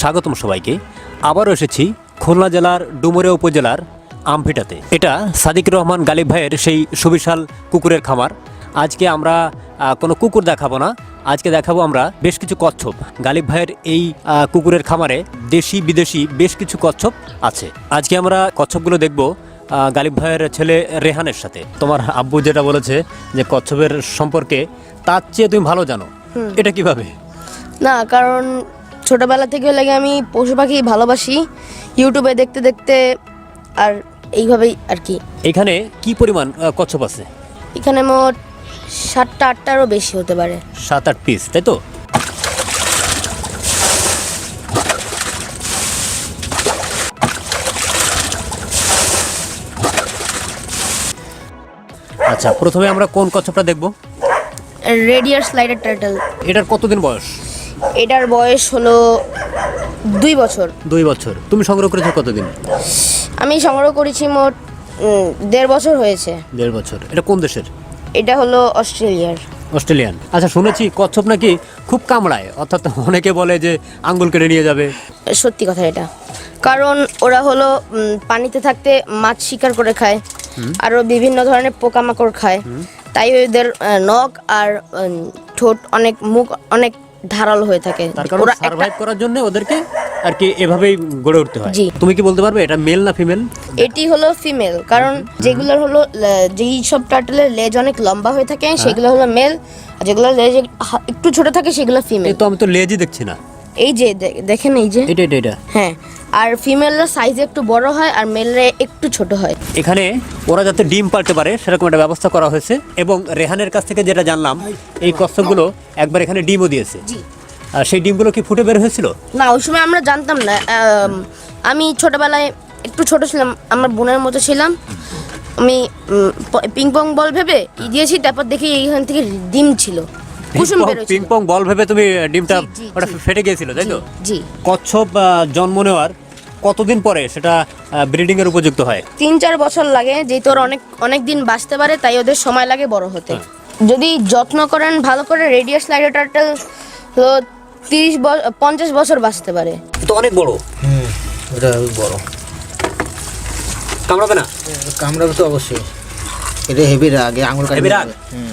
স্বাগতম সবাইকে। আবারও এসেছি খুলনা জেলার ডুমুরিয়া উপজেলার আমফিটাতে। এটা সাদিকুর রহমান গালিব ভাইয়ের সেই সুবিশাল কুকুরের খামার। আজকে আমরা কোনো কুকুর দেখাবো না। আজকে দেখাবো আমরা বেশ কিছু কচ্ছপ। গালিব ভাইয়ের এই কুকুরের খামারে দেশি বিদেশি বেশ কিছু কচ্ছপ আছে। আজকে আমরা কচ্ছপগুলো দেখব গালিব ভাইয়ের ছেলে রেহানের সাথে। তোমার আব্বু যেটা বলেছে যে কচ্ছপের সম্পর্কে তার চেয়ে তুমি ভালো জানো। এটা কীভাবে? না কারণ ছোটবেলা থেকে লাগে আমি পশু পাখি ভালোবাসি ইউটিউবে দেখতে দেখতে আর এইভাবেই আর কি। এখানে কি পরিমাণ কচ্ছপ আছে? এখানে মোট সাতটা আটটারও বেশি হতে পারে। সাত আট পিস তাই তো? আচ্ছা প্রথমে আমরা কোন কচ্ছপটা দেখব? Red eared slider turtle. এটার কতদিন বয়স? এটার বয়স হলো দুই বছর। দুই বছর। তুমি সংগ্রহ করেছ কতদিন? আমি সংগ্রহ করেছি মোট উম, দেড় বছর হয়েছে। দেড় বছর। এটা কোন দেশের? এটা হলো অস্ট্রেলিয়ার। অস্ট্রেলিয়ান। আচ্ছা শুনেছি কচ্ছপ নাকি খুব কামড়ায়। অর্থাৎ অনেকে বলে যে আঙ্গুল কেটে নিয়ে যাবে। সত্যি কথা এটা। কারণ ওরা হলো উম, পানিতে থাকতে মাছ শিকার করে খায়। আরও বিভিন্ন ধরনের পোকামাকড় খায়। তাই ওদের আহ, নখ আর উম, ঠোঁট অনেক মুখ অনেক ধারালো হয়ে থাকে। তার কারণ ওরা একটা সার্ভাইভ করার জন্য ওদেরকে আর কি এভাবেই গড়ে উঠতে হয়। জি। তুমি কি বলতে পারবে এটা মেল না ফিমেল এটি হলো ফিমেল কারণ যেগুলোর হলো লে- যেই সব টার্টলের লেজ অনেক লম্বা হয়ে থাকে সেগুলো হলো মেল আর যেগুলো লেজ এক- হা- একটু ছোট থাকে সেগুলো এ ফিমেল তো আমি তো লেজই দেখছি না। এই যে দেখেন এই যে। এটা এটা এটা। হ্যাঁ আর ফিমেলরা সাইজ একটু বড় হয় আর মেলরা একটু ছোট হয়। এখানে ওরা যাতে ডিম পালতে পারে সেরকম একটা ব্যবস্থা করা হয়েছে। এবং রেহানের কাছ থেকে যেটা জানলাম এই কচ্ছপগুলো একবার এখানে ডিমও দিয়েছে। জি। আর সেই ডিমগুলো কি ফুটে বের হয়েছিল? না ওই সময় আমরা জানতাম না। আমি ছোটবেলায় একটু ছোট ছিলাম আমার বোনের মতো ছিলাম। আমি পিং পং বল ভেবে দিয়েছি তারপর দেখি এইখান থেকে ডিম ছিল। কুসুম বেরোচ্ছিল। পিং পং বল ভেবে তুমি ডিমটা জি, জি, ওটা জি। ফেটে গিয়েছিল তাই তো? জি কচ্ছপ আহ, জন্ম নেওয়ার কতদিন পরে সেটা ব্রিডিং এর উপযুক্ত হয়? তিন চার বছর লাগে যেহেতু ওরা অনেক অনেক দিন বাঁচতে পারে তাই ওদের সময় লাগে বড় হতে। হ্যাঁ। যদি যত্ন করেন ভালো করে রেডিয়াস লাইডার টার্টেল হলো তিরিশ পঞ্চাশ বছর বাঁচতে পারে। তো অনেক বড়। হুম। এটা বড়। কামড়াবে না? কামড়াবে তো অবশ্যই। এটা হেভি রাগে আঙুল কাটবে Heavy রাগ? হুম।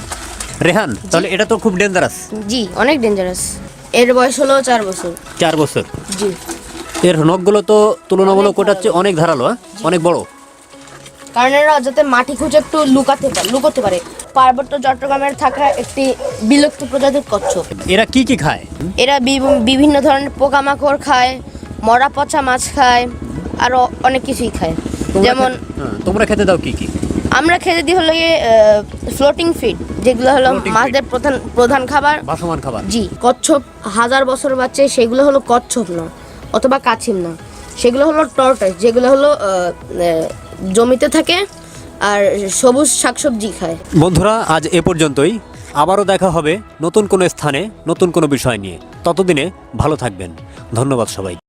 রেহান তাহলে এটা তো খুব ডেঞ্জারাস জি অনেক ডেঞ্জারাস এর বয়স হলো চার বছর। চার বছর? জি। এর নখগুলো তো তুলনামূলক ওটা হচ্ছে অনেক ধারালো হ্যাঁ? অনেক বড়। কারণ এরা যাতে মাটি খুঁজে একটু লুকাতে পারে লুকোতে পারে। পার্বত্য চট্টগ্রামের থাকা একটি বিলুপ্ত প্রজাতির কচ্ছপ। এরা কি কি খায়? এরা বিভি- বিভিন্ন ধরনের পোকামাকড় খায় মরা পচা মাছ খায় আরও অনেক কিছুই খায়। যেমন হ্যাঁ, তোমরা খেতে দাও কি কি? আমরা খেতে দিই হলো গিয়ে ফ্লোটিং ফিড যেগুলো হলো মাছদের প্রধান প্রধান খাবার। ভাসমান খাবার। জি কচ্ছপ হাজার বছর বাঁচে সেগুলো হলো কচ্ছপ না অথবা কাছিম না সেগুলো হলো টর্টাস যেগুলো হলো জমিতে থাকে আর সবুজ শাকসবজি খায়। বন্ধুরা আজ এ পর্যন্তই। আবারও দেখা হবে নতুন কোনো স্থানে নতুন কোনো বিষয় নিয়ে। ততদিনে ভালো থাকবেন। ধন্যবাদ সবাই